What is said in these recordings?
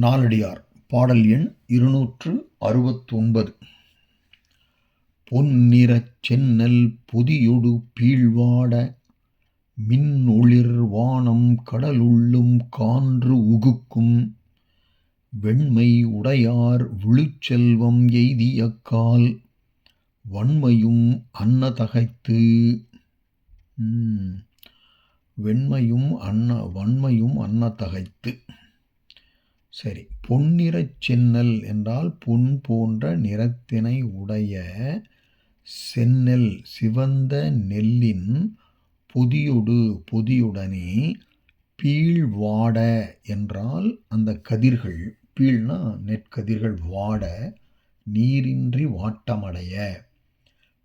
நாலடியார். பாடல் எண் இருநூற்று அறுபத்தொன்பது. பொன்னிறச் சென்னல் பொதியொடு பீழ்வாட மின் வானம் கடலுள்ளும் கான்று உகுக்கும் வெண்மை உடையார் விழுச்செல்வம் எய்தியக்கால் வன்மையும் அன்னதகைத்து வெண்மையும் அன்ன வன்மையும் அன்னதகைத்து. சரி. பொன்னிறச் சென்னல் என்றால் பொன் போன்ற நிறத்தினை உடைய செந்நெல் சிவந்த நெல்லின் பொதியொடு பொதியுடனே பீழ்வாட என்றால் அந்த கதிர்கள் பீழ்னா நெற்கதிர்கள் வாட நீரின்றி வாட்டமடைய.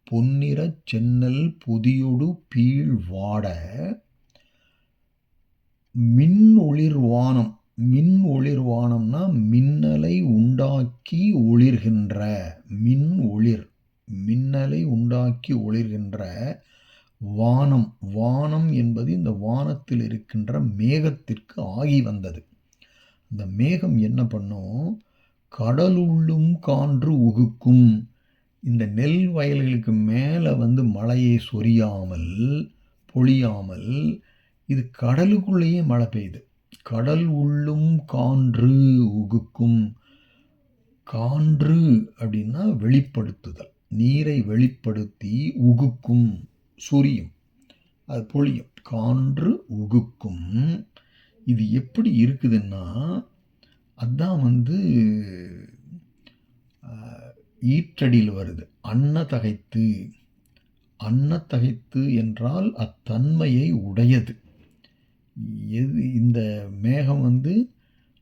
பொன்னிறச் சென்னல் பொதியொடு பீழ் வாட மின் ஒளிர்வானம் மின் ஒளிர்வானம்னா மின்னலை உண்டாக்கி ஒளிர்கின்ற மின் ஒளிர் மின்னலை உண்டாக்கி ஒளிர்கின்ற வானம். வானம் என்பது இந்த வானத்தில் இருக்கின்ற மேகத்திற்கு ஆகி வந்தது. இந்த மேகம் என்ன பண்ணும்? கடலுள்ளும் கான்று உகுக்கும். இந்த நெல் வயல்களுக்கு மேலே வந்து மழையை சொரியாமல் பொழியாமல் இது கடலுக்குள்ளேயே மழை பெய்யுது. கடல் உள்ளும் கான்று உகுக்கும். கான்று அப்படின்னா வெளிப்படுத்துதல். நீரை வெளிப்படுத்தி உகுக்கும் சுரியும். அது பொழியும். கான்று உகுக்கும். இது எப்படி இருக்குதுன்னா அதுதான் வந்து ஈற்றடியில் வருது. அன்னதகைத்து அன்னத்தகைத்து என்றால் அத்தன்மையை உடையது. எது இந்த மேகம் வந்து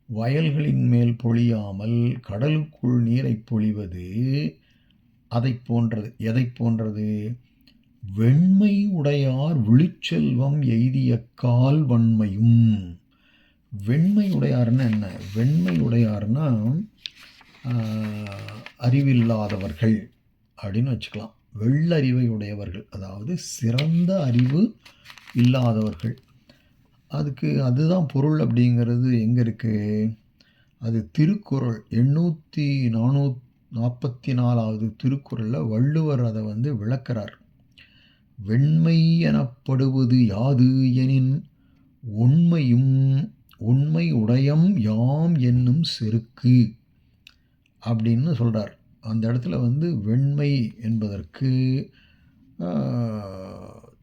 வயல்களின் மேல் பொழியாமல் கடலுக்குள் நீரை பொழிவது அதை போன்றது எதை போன்றது? வெண்மை உடையார் விழிச்செல்வம் எய்திய கால் வன்மையும். வெண்மை உடையார்னா என்ன? வெண்மை உடையார்னா அறிவில்லாதவர்கள் அப்படின்னு வச்சுக்கலாம். வெள்ளறிவை உடையவர்கள் அதாவது சிறந்த அறிவு இல்லாதவர்கள். அதுக்கு அதுதான் பொருள் அப்படிங்கிறது எங்கே இருக்குது அது திருக்குறள். எண்ணூற்றி நானூ நாற்பத்தி நாலாவது திருக்குறளில் வள்ளுவர் அதை வந்து விளக்கிறார். வெண்மை எனப்படுவது யாது எனின் உண்மையும் உண்மை உடையம் யாம் என்னும் செருக்கு அப்படின்னு சொல்கிறார் அந்த இடத்துல வந்து வெண்மை என்பதற்கு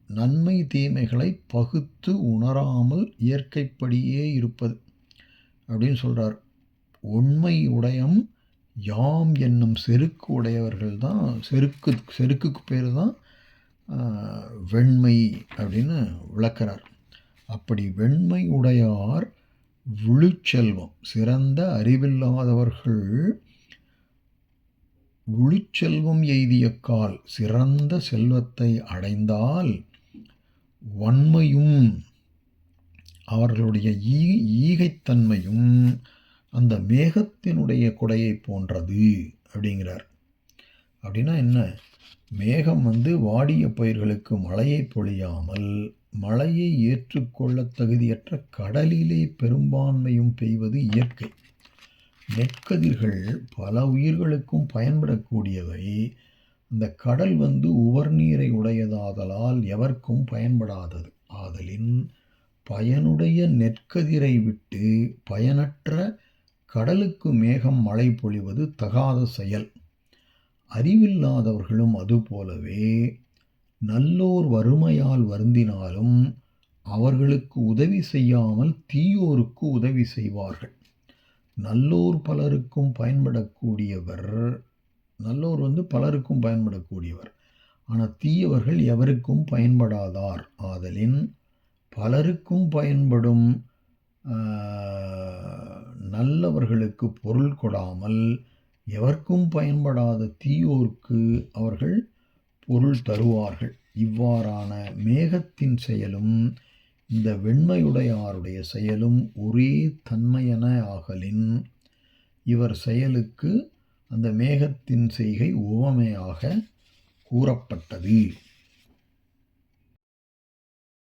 நன்மை தீமைகளை பகுத்து உணராமல் இயற்கைப்படியே இருப்பது. அப்படின்னு சொல்கிறார் உண்மை உடையம் யாம் என்னும் செருக்கு உடையவர்கள் தான் செருக்கு செருக்குக்கு பேர் தான் வெண்மை அப்படின்னு விளக்கிறார். அப்படி வெண்மை உடையார் விழுச்செல்வம். சிறந்த அறிவில்லாதவர்கள் விழுச்செல்வம் எய்திய கால் சிறந்த செல்வத்தை அடைந்தால் வன்மையும் அவர்களுடைய ஈ ஈகைத்தன்மையும் அந்த மேகத்தினுடைய கொடையை போன்றது அப்படிங்கிறார். அப்படின்னா என்ன? மேகம் வந்து வாடிய பயிர்களுக்கு மழையை பொழியாமல் மழையை ஏற்றுக்கொள்ள தகுதியற்ற கடலிலே பெரும்பான்மையும் பெய்வது இயற்கை. நெற்கதிர்கள் பல உயிர்களுக்கும் பயன்படக்கூடியவை. இந்த கடல் வந்து உவர் நீரை உடையதாதலால் எவர்க்கும் பயன்படாதது. ஆதலின் பயனுடைய நெற்கதிரை விட்டு பயனற்ற கடலுக்கு மேகம் மழை பொழிவது தகாத செயல். அறிவில்லாதவர்களும் அதுபோலவே நல்லோர் வறுமையால் வருந்தினாலும் அவர்களுக்கு உதவி செய்யாமல் தீயோருக்கு உதவி செய்வார்கள். நல்லோர் பலருக்கும் பயன்படக்கூடியவர் நல்லோர் வந்து பலருக்கும் பயன்படக்கூடியவர். ஆனால் தீயவர்கள் எவருக்கும் பயன்படாதார்? ஆதலின் பலருக்கும் பயன்படும் நல்லவர்களுக்கு பொருள் கொடாமல் எவர்க்கும் பயன்படாத தீயோர்க்கு அவர்கள் பொருள் தருவார்கள். இவ்வாறான மேகத்தின் செயலும் இந்த வெண்மையுடையாருடைய செயலும் ஒரே தன்மையன ஆகலின் இவர் செயலுக்கு அந்த மேகத்தின் செய்கை உவமையாக கூறப்பட்டது.